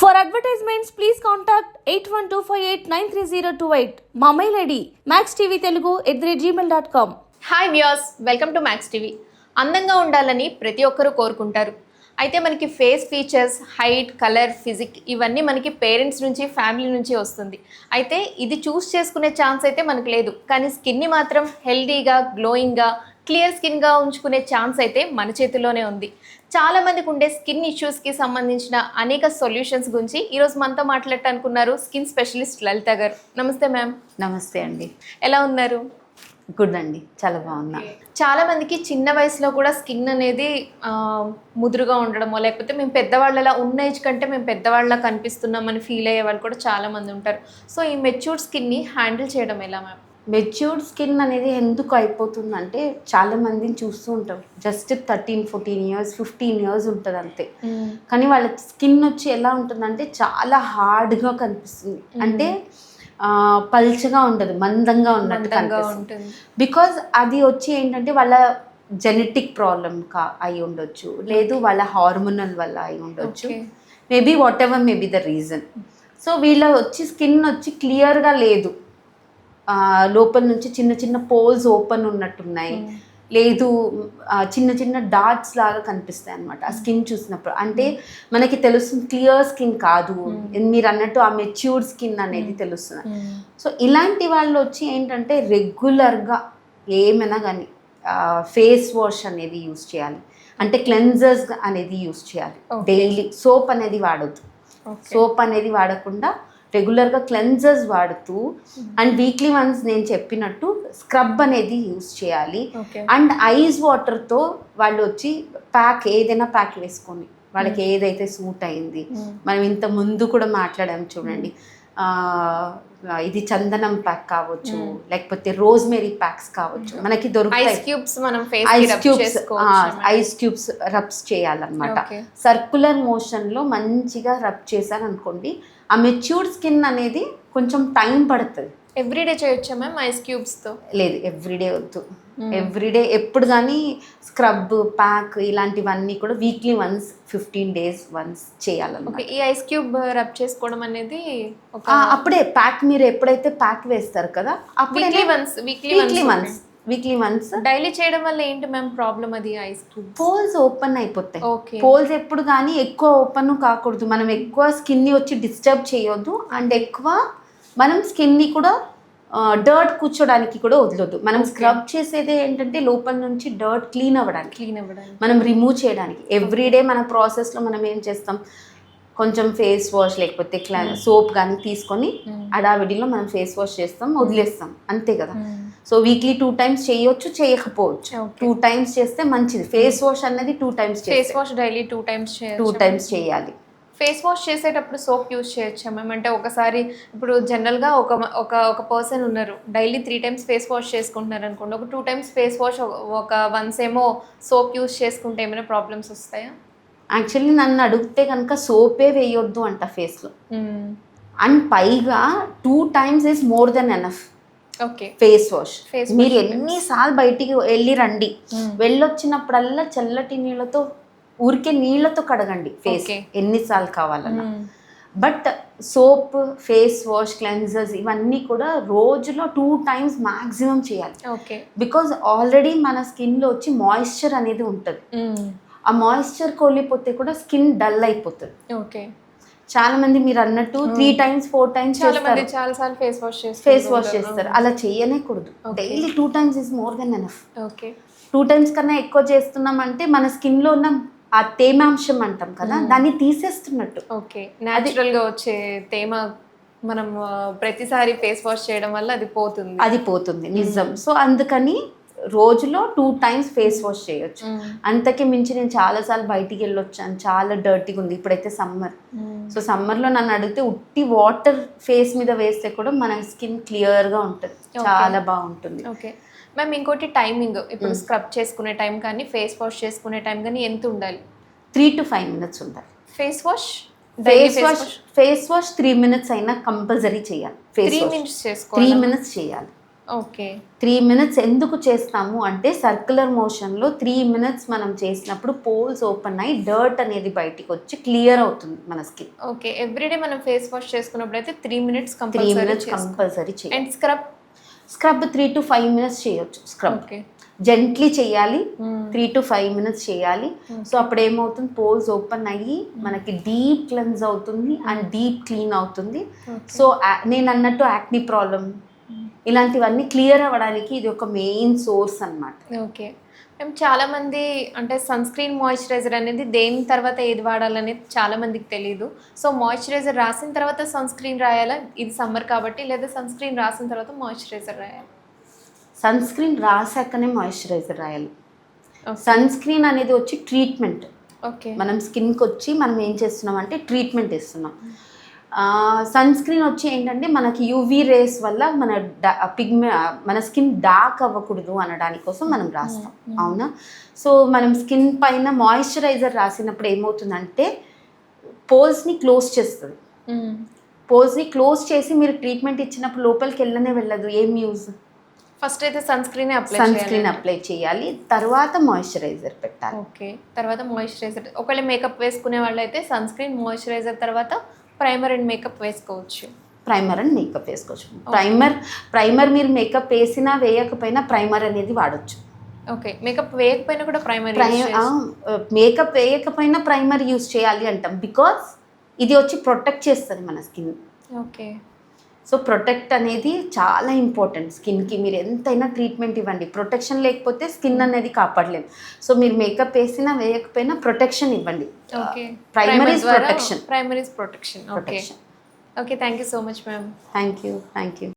For advertisements please contact eight one two five eight nine three zero two eight మా mail ID Max TV Telugu at the Gmail dot com hi viewers welcome to Max TV అందంగా ఉండాలని ప్రతి ఒక్కరూ కోరుకుంటారు. అయితే మనకి face features height colour physique ఇవన్నీ మనకి పేరెంట్స్ నుంచి ఫ్యామిలీ నుంచి వస్తుంది. అయితే ఇది చూస్ చేసుకునే ఛాన్స్ అయితే మనకు లేదు. కానీ స్కిన్ని మాత్రం హెల్దీగా గ్లోయింగ్గా క్లియర్ స్కిన్గా ఉంచుకునే ఛాన్స్ అయితే మన చేతిలోనే ఉంది. చాలా మందికి ఉండే స్కిన్ ఇష్యూస్కి సంబంధించిన అనేక సొల్యూషన్స్ గురించి ఈరోజు మనతో మాట్లాడటానుకున్నారు స్కిన్ స్పెషలిస్ట్ లలిత గారు. నమస్తే మ్యామ్. నమస్తే అండి. ఎలా ఉన్నారు? గుడ్ అండి. చాలా బాగున్నా. చాలా మందికి చిన్న వయసులో కూడా స్కిన్ అనేది ముదురుగా ఉండడమో లేకపోతే మేము పెద్దవాళ్ళలా ఉన్న ఏజ్ కంటే మేము పెద్దవాళ్ళ కనిపిస్తున్నామని ఫీల్ అయ్యే వాళ్ళు కూడా చాలా మంది ఉంటారు. సో ఈ మెచ్యూర్డ్ స్కిన్ని హ్యాండిల్ చేయడం ఎలా మ్యామ్? మెచ్యూర్డ్ స్కిన్ అనేది ఎందుకు అయిపోతుందంటే చాలా మందిని చూస్తూ ఉంటాం. Just thirteen fourteen years fifteen years ఉంటుంది అంతే. కానీ వాళ్ళ స్కిన్ వచ్చి ఎలా ఉంటుందంటే చాలా హార్డ్గా కనిపిస్తుంది. అంటే పల్చగా ఉండదు మందంగా ఉన్నట్టు కనిపిస్తుంది. బికాజ్ అది వచ్చి ఏంటంటే వాళ్ళ జెనెటిక్ ప్రాబ్లం కా అయి ఉండొచ్చు లేదు వాళ్ళ హార్మోనల్ వల్ల అయి ఉండొచ్చు. Maybe whatever maybe the reason. So వీళ్ళ వచ్చి స్కిన్ వచ్చి క్లియర్గా లేదు. లోపల నుంచి చిన్న చిన్న పోల్స్ ఓపెన్ ఉన్నట్టున్నాయి. లేదు చిన్న చిన్న డాట్స్ లాగా కనిపిస్తాయి అనమాట ఆ స్కిన్ చూసినప్పుడు. అంటే మనకి తెలుస్తుంది క్లియర్ స్కిన్ కాదు. మీరు అన్నట్టు ఆ మెచ్యూర్డ్ స్కిన్ అనేది తెలుస్తుంది. సో ఇలాంటి వాళ్ళు వచ్చి ఏంటంటే రెగ్యులర్గా ఏమైనా కానీ ఫేస్ వాష్ అనేది యూస్ చేయాలి. అంటే క్లెన్జర్స్ అనేది యూస్ చేయాలి. డైలీ సోప్ అనేది వాడద్దు. సోప్ అనేది వాడకుండా రెగ్యులర్గా క్లెన్జర్స్ వాడుతూ అండ్ వీక్లీ వన్స్ నేను చెప్పినట్టు స్క్రబ్ అనేది యూస్ చేయాలి. అండ్ ఐస్ వాటర్తో వాళ్ళు వచ్చి ప్యాక్ ఏదైనా ప్యాక్ వేసుకొని వాళ్ళకి ఏదైతే సూట్ అయింది. మనం ఇంత ముందు కూడా మాట్లాడాం చూడండి. ఇది చందనం ప్యాక్ కావచ్చు లేకపోతే రోజ్మెరీ ప్యాక్స్ కావచ్చు. మనకి ఐస్ దొరుకుతాయి క్యూబ్స్ మనం ఫేస్ ఐస్ క్యూబ్స్ చేసుకోవచ్చు ఐస్ క్యూబ్స్ రబ్స్ చేయాలన్నమాట. సర్కులర్ మోషన్లో మంచిగా రబ్ చేశారనుకోండి ఆ మెచ్యూర్డ్ స్కిన్ అనేది కొంచెం టైం పడుతుంది. ఎవ్రీడే చేయొచ్చా మ్యామ్ ఐస్ క్యూబ్స్తో లేదు ఎవ్రీడే వద్దు. ఎవ్రీడే ఎప్పుడు కానీ స్క్రబ్ ప్యాక్ ఇలాంటివన్నీ కూడా weekly once fifteen days once చేయాలన్నమాట. ఈ ఐస్ క్యూబ్ రబ్ చేసుకోవడం అనేది అప్పుడే ప్యాక్ మీరు ఎప్పుడైతే ప్యాక్ వేస్తారు కదా weekly once weekly once weekly once daily చేయడం వల్ల ఏంటి మ్యామ్ ప్రాబ్లం అది ఐస్ పోల్స్ ఓపెన్ అయిపోతాయి. ఓకే పోల్స్ ఎప్పుడు కానీ ఎక్కువ ఓపెన్ కాకూడదు. మనం ఎక్కువ స్కిన్ని వచ్చి డిస్టర్బ్ చేయొద్దు. అండ్ ఎక్కువ మనం స్కిన్ని కూడా డర్ట్ కూర్చోడానికి కూడా వదలొద్దు. మనం స్క్రబ్ చేసేది ఏంటంటే లోపల నుంచి డర్ట్ క్లీన్ అవ్వడానికి. క్లీన్ అవ్వడానికి. మనం రిమూవ్ చేయడానికి. ఎవ్రీడే మన ప్రాసెస్లో మనం ఏం చేస్తాం? కొంచెం ఫేస్ వాష్ లేకపోతే సోప్ కానీ తీసుకొని అడావిడిలో మనం ఫేస్ వాష్ చేస్తాం వదిలేస్తాం. అంతే కదా. సో వీక్లీ టూ టైమ్స్ చేయొచ్చు చేయకపోవచ్చు. టూ టైమ్స్ చేస్తే మంచిది. ఫేస్ వాష్ అన్నది two times face wash daily two times two times చేయాలి. ఫేస్ వాష్ చేసేటప్పుడు సోప్ యూస్ చేయొచ్చా మ్యామ్ అంటే ఒకసారి ఇప్పుడు జనరల్గా ఒక ఒక ఒక పర్సన్ ఉన్నారు. Daily three times face wash చేసుకుంటున్నారు అనుకోండి. ఒక టూ టైమ్స్ ఫేస్ వాష్ ఒక వన్స్ ఏమో సోప్ యూస్ చేసుకుంటే ఏమైనా ప్రాబ్లమ్స్ వస్తాయా? యాక్చువల్లీ నన్ను అడిగితే కనుక సోపే వేయొద్దు అంట ఫేస్లో. అండ్ పైగా two times is more than enough. Face wash. మీరు ఎన్నిసార్లు బయటికి వెళ్ళి రండి. వెళ్ళొచ్చినప్పుడల్లా చల్లటి నీళ్ళతో ఊరికే నీళ్ళతో కడగండి ఫేస్. ఎన్నిసార్లు కావాలన్నా. But soap face wash cleansers ఇవన్నీ కూడా రోజులో టూ టైమ్స్ మాక్సిమం చేయాలి. ఓకే. బికాజ్ ఆల్రెడీ మన స్కిన్లో వచ్చి మాయిశ్చర్ అనేది ఉంటుంది. ఆ మాయిశ్చర్ కోల్పోతే కూడా స్కిన్ డల్ అయిపోతుంది. ఓకే. చాలా మంది మీరు అన్నట్టు త్రీ టైమ్స్ ఫోర్ టైమ్స్ చాలా మంది చేస్తారు. చాలా సార్లు ఫేస్ వాష్ చేస్తారు ఫేస్ వాష్ చేస్తారు. అలా చేయనే కూడదు Okay. Daily two times is more than enough okay two times కన్నా ఎక్కువ చేస్తున్నాం అంటే మన స్కిన్లో ఉన్న ఆ తేమాంశం అంటాం కదా దాన్ని తీసేస్తున్నట్టు. ఓకే న్యాచురల్గా వచ్చే తేమ మనం ప్రతిసారి ఫేస్ వాష్ చేయడం వల్ల అది పోతుంది. అది పోతుంది. నిజం. సో అందుకని రోజులో టూ టైమ్స్ ఫేస్ వాష్ చేయొచ్చు. అంతకి మించి నేను చాలాసార్లు బయటికి వెళ్ళొచ్చాను. చాలా డర్టీగా ఉంది. ఇప్పుడైతే సమ్మర్ సో సమ్మర్లో నన్ను అడిగితే ఉట్టి వాటర్ ఫేస్ మీద వేస్తే కూడా మన స్కిన్ క్లియర్గా ఉంటుంది. చాలా బాగుంటుంది. ఓకే. మ్యామ్ ఇంకోటి టైమింగ్ ఇప్పుడు స్క్రబ్ చేసుకునే టైం కానీ ఫేస్ వాష్ చేసుకునే టైం కానీ ఎంత ఉండాలి? త్రీ టు ఫైవ్ మినిట్స్ ఉండాలి. Face wash face wash face wash three minutes అయినా కంపల్సరీ చేయాలి. Face three minutes three minutes చేయాలి. ఓకే. త్రీ మినిట్స్ ఎందుకు చేస్తాము అంటే సర్క్యులర్ మోషన్లో త్రీ మినిట్స్ మనం చేసినప్పుడు పోల్స్ ఓపెన్ అయ్యి డర్ట్ అనేది బయటికి వచ్చి క్లియర్ అవుతుంది మన స్కిన్. ఓకే. ఎవ్రీడే మనం ఫేస్ వాష్ చేసుకున్నప్పుడు అయితే three minutes three minutes compulsory చేయాలి. And scrub? Scrub three to five minutes చేయొచ్చు. స్క్రబ్. ఓకే. జెంట్లీ చేయాలి. త్రీ టు ఫైవ్ మినిట్స్ చేయాలి. సో అప్పుడు ఏమవుతుంది? పోల్స్ ఓపెన్ అయ్యి మనకి డీప్ క్లెన్స్ అవుతుంది అండ్ డీప్ క్లీన్ అవుతుంది. సో నేను అన్నట్టు యాక్ని ప్రాబ్లం ఇలాంటివన్నీ క్లియర్ అవ్వడానికి ఇది ఒక మెయిన్ సోర్స్ అన్నమాట. ఓకే. మేము చాలా మంది అంటే సన్ స్క్రీన్ మాయిశ్చరైజర్ అనేది దేని తర్వాత ఏది వాడాలనేది చాలా మందికి తెలియదు సో మాయిశ్చరైజర్ రాసిన తర్వాత సన్ స్క్రీన్ రాయాలా? ఇది సమ్మర్ కాబట్టి లేదా సన్ స్క్రీన్ రాసిన తర్వాత మాయిశ్చరైజర్ రాయాలి? సన్ స్క్రీన్ రాసాకనే మాయిశ్చరైజర్ రాయాలి. సన్ స్క్రీన్ అనేది వచ్చి ట్రీట్మెంట్. ఓకే. మనం స్కిన్కి వచ్చి మనం ఏం చేస్తున్నాం అంటే ట్రీట్మెంట్ ఇస్తున్నాం. సన్ స్క్రీన్ వచ్చి ఏంటంటే మనకి యూవీ రేస్ వల్ల మన పిగ్మె మన స్కిన్ డార్క్ అవ్వకూడదు అనడానికి కోసం మనం రాస్తాం. అవునా? సో మనం స్కిన్ పైన మాయిశ్చరైజర్ రాసినప్పుడు ఏమవుతుందంటే పోల్స్ని క్లోజ్ చేస్తుంది. పోల్స్ని క్లోజ్ చేసి మీరు ట్రీట్మెంట్ ఇచ్చినప్పుడు లోపలికి వెళ్ళనే వెళ్ళదు. ఏం యూజ్? ఫస్ట్ అయితే sunscreen apply sunscreen apply చేయాలి. తర్వాత మాయిశ్చరైజర్ పెట్టాలి. ఓకే తర్వాత మాయిశ్చరైజర్. ఒకవేళ మేకప్ వేసుకునే వాళ్ళు అయితే సన్ స్క్రీన్ మాయిశ్చరైజర్ తర్వాత ప్రైమర్ అండ్ మేకప్ వేసుకోవచ్చు. ప్రైమర్ అండ్ మేకప్ వేసుకోవచ్చు. ప్రైమర్ ప్రైమర్ మీరు మేకప్ వేసినా వేయకపోయినా ప్రైమర్ అనేది వాడచ్చు. ఓకే. మేకప్ వేయకపోయినా కూడా ప్రైమర్ మేకప్ వేయకపోయినా ప్రైమర్ యూస్ చేయాలి అంటాం. బికాస్ ఇది వచ్చి ప్రొటెక్ట్ చేస్తుంది మన స్కిన్. ఓకే. సో ప్రొటెక్ట్ అనేది చాలా ఇంపార్టెంట్ స్కిన్కి. మీరు ఎంతైనా ట్రీట్మెంట్ ఇవ్వండి. ప్రొటెక్షన్ లేకపోతే స్కిన్ అనేది కాపాడలేము. సో మీరు మేకప్ వేసినా వేయకపోయినా ప్రొటెక్షన్ ఇవ్వండి. Okay. Primer protection. Primer protection. Protection. Okay thank you so much ma'am. Thank you thank you